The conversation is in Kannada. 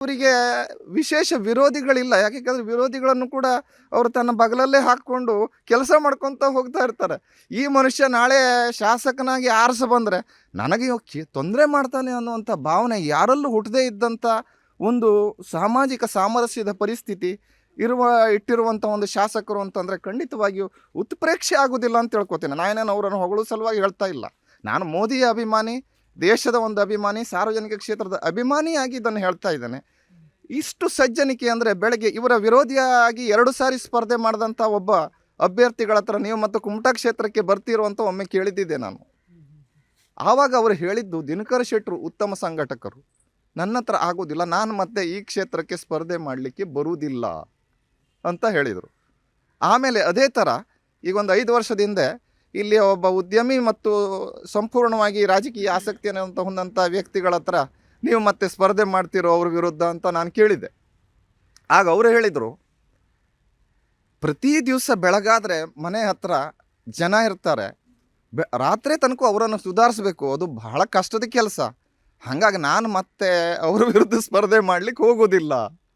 ಅವರಿಗೆ ವಿಶೇಷ ವಿರೋಧಿಗಳಿಲ್ಲ. ಯಾಕೆಂದ್ರೆ ವಿರೋಧಿಗಳನ್ನು ಕೂಡ ಅವರು ತನ್ನ ಬಗಲಲ್ಲೇ ಹಾಕ್ಕೊಂಡು ಕೆಲಸ ಮಾಡ್ಕೊತ ಹೋಗ್ತಾ ಇರ್ತಾರೆ. ಈ ಮನುಷ್ಯ ನಾಳೆ ಶಾಸಕನಾಗಿ ಆರಿಸ ಬಂದರೆ ನನಗೆ ತೊಂದರೆ ಮಾಡ್ತಾನೆ ಅನ್ನುವಂಥ ಭಾವನೆ ಯಾರಲ್ಲೂ ಹುಟ್ಟದೇ ಇದ್ದಂಥ ಒಂದು ಸಾಮಾಜಿಕ ಸಾಮರಸ್ಯದ ಪರಿಸ್ಥಿತಿ ಇರುವ ಇಟ್ಟಿರುವಂಥ ಒಂದು ಶಾಸಕರು ಅಂತಂದರೆ ಖಂಡಿತವಾಗಿಯೂ ಉತ್ಪ್ರೇಕ್ಷೆ ಆಗೋದಿಲ್ಲ ಅಂತ ತಿಳ್ಕೊತೀನಿ ನಾನೇನು ಅವರನ್ನು ಹೊಗಳು ಸಲುವಾಗಿ ಹೇಳ್ತಾ ಇಲ್ಲ. ನಾನು ಮೋದಿಯ ಅಭಿಮಾನಿ ದೇಶದ ಒಂದು ಅಭಿಮಾನಿ, ಸಾರ್ವಜನಿಕ ಕ್ಷೇತ್ರದ ಅಭಿಮಾನಿಯಾಗಿ ಇದನ್ನು ಹೇಳ್ತಾ ಇದ್ದಾನೆ. ಇಷ್ಟು ಸಜ್ಜನಿಕೆ ಅಂದರೆ ಬೆಳಗ್ಗೆ ಇವರ ವಿರೋಧಿಯಾಗಿ ಎರಡು ಸಾರಿ ಸ್ಪರ್ಧೆ ಮಾಡಿದಂಥ ಒಬ್ಬ ಅಭ್ಯರ್ಥಿಗಳ ಹತ್ರ ನೀವು ಮತ್ತು ಕುಮಟಾ ಕ್ಷೇತ್ರಕ್ಕೆ ಬರ್ತೀರೋ ಅಂತ ಒಮ್ಮೆ ಕೇಳಿದ್ದಿದ್ದೆ ನಾನು. ಆವಾಗ ಅವರು ಹೇಳಿದ್ದು, ದಿನಕರ ಶೆಟ್ಟರು ಉತ್ತಮ ಸಂಘಟಕರು. ನನ್ನ ಹತ್ರ ಆಗೋದಿಲ್ಲ, ನಾನು ಮತ್ತೆ ಈ ಕ್ಷೇತ್ರಕ್ಕೆ ಸ್ಪರ್ಧೆ ಮಾಡಲಿಕ್ಕೆ ಬರುವುದಿಲ್ಲ ಅಂತ ಹೇಳಿದರು. ಆಮೇಲೆ ಅದೇ ಥರ ಈಗ ಒಂದು ಐದು ವರ್ಷದ ಹಿಂದೆ ಇಲ್ಲಿ ಒಬ್ಬ ಉದ್ಯಮಿ ಮತ್ತು ಸಂಪೂರ್ಣವಾಗಿ ರಾಜಕೀಯ ಆಸಕ್ತಿಯನ್ನು ಅಂತ ಹೊಂದಂಥ ವ್ಯಕ್ತಿಗಳ ಹತ್ರ ನೀವು ಮತ್ತೆ ಸ್ಪರ್ಧೆ ಮಾಡ್ತಿರೋ ಅವ್ರ ವಿರುದ್ಧ ಅಂತ ನಾನು ಕೇಳಿದೆ ಆಗ ಅವರು ಹೇಳಿದರು, ಪ್ರತಿ ದಿವಸ ಬೆಳಗಾದರೆ ಮನೆ ಹತ್ರ ಜನ ಇರ್ತಾರೆ. ಬೆ, ರಾತ್ರಿ ತನಕ ಅವರನ್ನು ಸುಧಾರಿಸ್ಬೇಕು. ಅದು ಬಹಳ ಕಷ್ಟದ ಕೆಲಸ. ಹಾಗಾಗಿ ನಾನು ಮತ್ತೆ ಅವ್ರ ವಿರುದ್ಧ ಸ್ಪರ್ಧೆ ಮಾಡ್ಲಿಕ್ಕೆ ಹೋಗೋದಿಲ್ಲ.